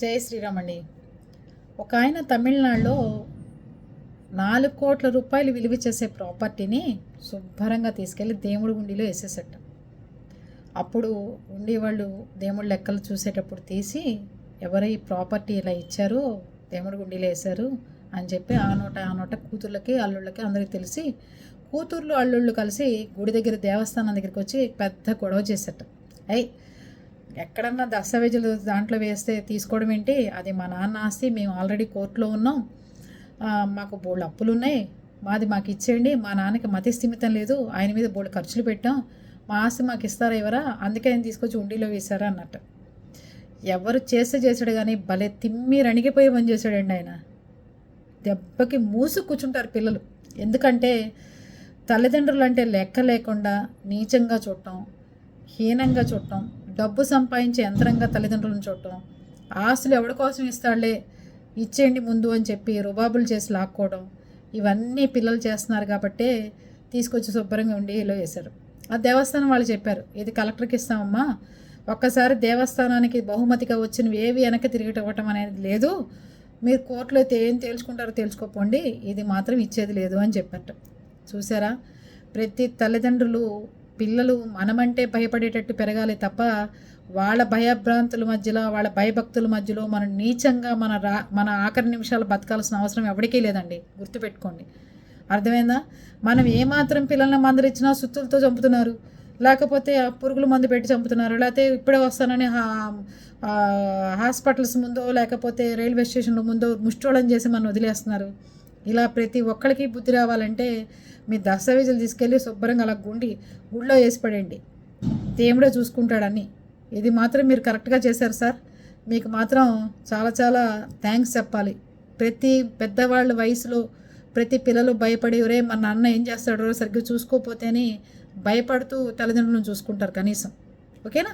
జై శ్రీరామ్ అండి ఒక ఆయన తమిళనాడులో నాలుగు కోట్ల రూపాయలు విలువ చేసే ప్రాపర్టీని శుభ్రంగా తీసుకెళ్ళి దేవుడి గుండిలో వేసేసట. అప్పుడు ఉండేవాళ్ళు దేవుడి లెక్కలు చూసేటప్పుడు తీసి ఎవరు ఈ ప్రాపర్టీ ఇలా ఇచ్చారో దేవుడి గుండీలో వేశారు అని చెప్పి ఆ నోట ఆ నోట కూతుర్లకి అల్లుళ్ళకి అందరికీ తెలిసి కూతుర్లు అల్లుళ్ళు కలిసి గుడి దగ్గర దేవస్థానం దగ్గరికి వచ్చి పెద్ద గొడవ చేసేట. అయ్యి ఎక్కడన్నా దస్తావేజులు దాంట్లో వేస్తే తీసుకోవడం ఏంటి? అది మా నాన్న ఆస్తి మేము ఆల్రెడీ కోర్టులో ఉన్నాం. మాకు బోళ్ళు అప్పులు ఉన్నాయి మాది మాకు ఇచ్చేయండి. మా నాన్నకి మతి స్థిమితం లేదు. ఆయన మీద బోళ్ళు ఖర్చులు పెట్టాం. మా ఆస్తి మాకు ఇస్తారా ఎవరా అందుకే ఆయన తీసుకొచ్చి ఉండిలో వేశారా అన్నట్టు. ఎవరు చేస్తే చేశాడు కానీ భలే తిమ్మి రణిగిపోయి పని చేశాడండి ఆయన. దెబ్బకి మూసు కూర్చుంటారు పిల్లలు. ఎందుకంటే తల్లిదండ్రులు అంటే లెక్క లేకుండా నీచంగా చూడటం హీనంగా చూడటం డబ్బు సంపాదించే యంత్రంగా తల్లిదండ్రులను చూడటం. ఆస్తులు ఎవడి కోసం ఇస్తాడులే ఇచ్చేయండి ముందు అని చెప్పి రుబాబులు చేసి లాక్కోవడం. ఇవన్నీ పిల్లలు చేస్తున్నారు కాబట్టే తీసుకొచ్చి శుభ్రంగా ఉండి ఇలా వేశారు. ఆ దేవస్థానం వాళ్ళు చెప్పారు ఇది కలెక్టర్కి ఇస్తామమ్మా. ఒక్కసారి దేవస్థానానికి బహుమతిగా వచ్చినవి ఏవి వెనక్కి తిరిగిటవ్వటం అనేది లేదు. మీరు కోర్టులో అయితే ఏం తేల్చుకుంటారో తేల్చుకోపోండి. ఇది మాత్రం ఇచ్చేది లేదు అని చెప్పారట. చూసారా? ప్రతి తల్లిదండ్రులు పిల్లలు మనమంటే భయపడేటట్టు పెరగాలి తప్ప వాళ్ళ భయభ్రాంతుల మధ్యలో వాళ్ళ భయభక్తుల మధ్యలో మనం నీచంగా మన రా మన ఆఖరి నిమిషాలు బతకాల్సిన అవసరం ఎవరికీ లేదండి. గుర్తుపెట్టుకోండి. అర్థమైందా? మనం ఏమాత్రం పిల్లల్ని మందరిచ్చినా సుత్తులతో చంపుతున్నారు. లేకపోతే పురుగులు పురుగుల మందు పెట్టి చంపుతున్నారు. లేకపోతే ఇప్పుడే వస్తానని హాస్పిటల్స్ ముందో లేకపోతే రైల్వే స్టేషన్ల ముందో ముష్టోళం చేసి మనం వదిలేస్తున్నారు. ఇలా ప్రతి ఒక్కరికి బుద్ధి రావాలంటే మీ దస్తావేజులు తీసుకెళ్ళి శుభ్రంగా అలా గుండి గుళ్ళో వేసి పడేయండి. దేవుడే చూసుకుంటాడని ఇది మాత్రం మీరు కరెక్ట్గా చేశారు సార్. మీకు మాత్రం చాలా చాలా థ్యాంక్స్ చెప్పాలి. ప్రతి పెద్దవాళ్ళ వయసులో ప్రతి పిల్లలు భయపడి ఒరే మా నాన్న ఏం చేస్తాడో సరిగ్గా చూసుకోకపోతేనే భయపడుతూ తల్లిదండ్రులను చూసుకుంటారు కనీసం. ఓకేనా?